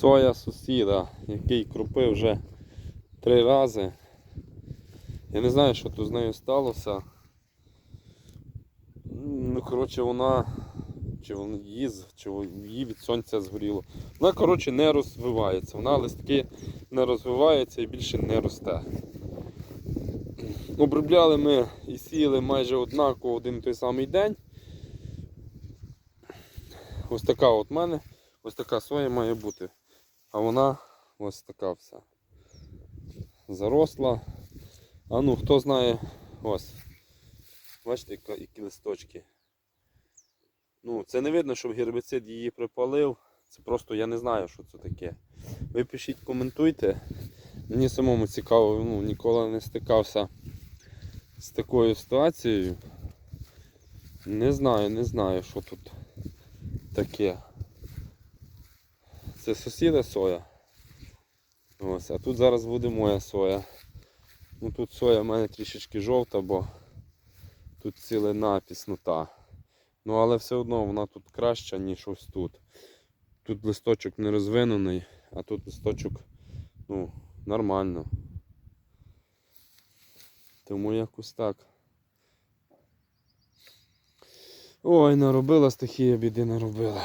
соя сусіда, який крупив вже три рази. Я не знаю, що тут з нею сталося. Ну, коротше, вона. Чи вона її, з- чи її від сонця згоріло. Вона, коротше, не розвивається. Вона листки не розвивається і більше не росте. Обробляли ми і сіяли майже однаково один той самий день. Ось така от мене, ось така соя має бути. А вона ось така вся. Заросла. А ну, хто знає, ось. Бачите, які листочки. Ну, це не видно, щоб гербіцид її припалив. Це просто я не знаю, що це таке. Ви пишіть, коментуйте. Мені самому цікаво, ну, ніколи не стикався з такою ситуацією. Не знаю, не знаю, що тут таке. Це сусіда соя. Ось, а тут зараз буде моя соя. Ну тут соя в мене трішечки жовта, бо тут цілий напис, ну та. Ну але все одно вона тут краща, ніж ось тут. Тут листочок не розвинений, а тут листочок ну, нормально. Тому якось так. Ой, наробила стихія біди наробила.